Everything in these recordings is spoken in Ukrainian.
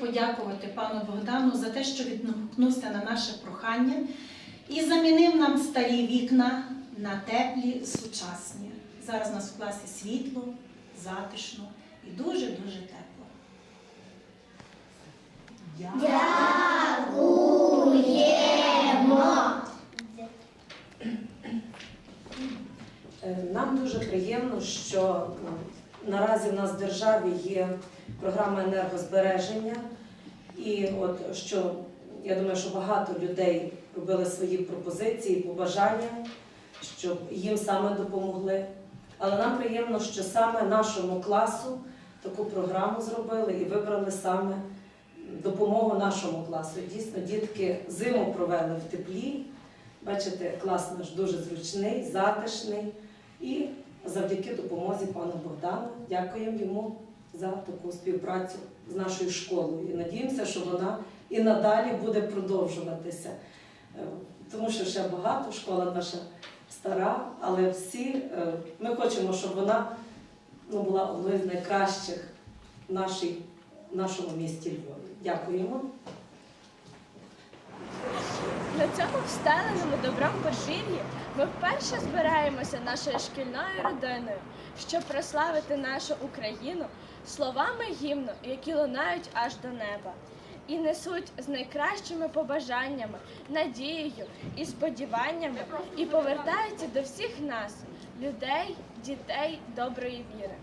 подякувати пану Богдану за те, що відгукнувся на наше прохання і замінив нам старі вікна на теплі сучасні. Зараз у нас в класі світло, затишно і дуже-дуже тепло. Е, Нам дуже приємно, що наразі в нас в державі є програма енергозбереження, і от що я думаю, що багато людей робили свої пропозиції, побажання, щоб їм саме допомогли. Але нам приємно, що саме нашому класу таку програму зробили і вибрали саме допомогу нашому класу. Дійсно, дітки зиму провели в теплі. Бачите, клас наш дуже зручний, затишний. І завдяки допомозі пана Богдана дякуємо йому за таку співпрацю з нашою школою. І надіємося, що вона і надалі буде продовжуватися. Е, Тому що ще багато, школа наша стара, але всі е, ми хочемо, щоб вона ну, була одною з найкращих в нашій, нашому місті Львові. Дякуємо. На цьому встеленому добром подвір'ї ми вперше збираємося нашою шкільною родиною, щоб прославити нашу Україну словами гімну, які лунають аж до неба, і несуть з найкращими побажаннями, надією і сподіваннями, і повертаються до всіх нас, людей, дітей доброї віри.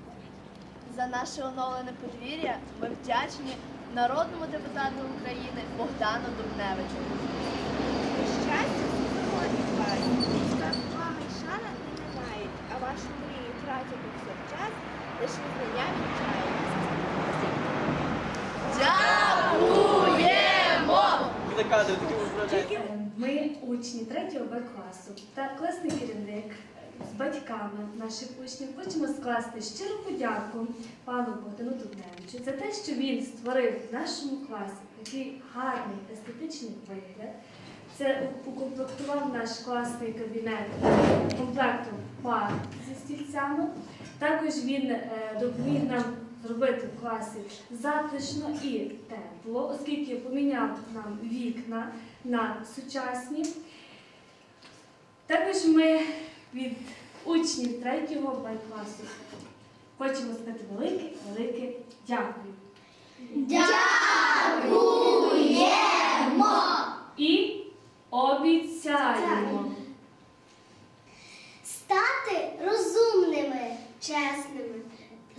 За наше оновлене подвір'я ми вдячні народному депутату України Богдану Дубневичу. Тратять повсякчас, лиш визнання вінчають. Ми учні 3 Б класу та класний керівник з батьками наших учнів хочемо скласти щиру подяку пану Богдану Дубневичу за те, що він створив в нашому класі такий гарний естетичний вигляд. Це укомплектував наш класний кабінет комплектом пар зі стільцями. Також він е, допоміг нам зробити в класі затишно і тепло, оскільки поміняв нам вікна на сучасні. Також ми від учнів 3 Б класу хочемо сказати велике, велике дякую.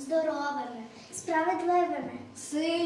Здоровими, справедливими, людьми.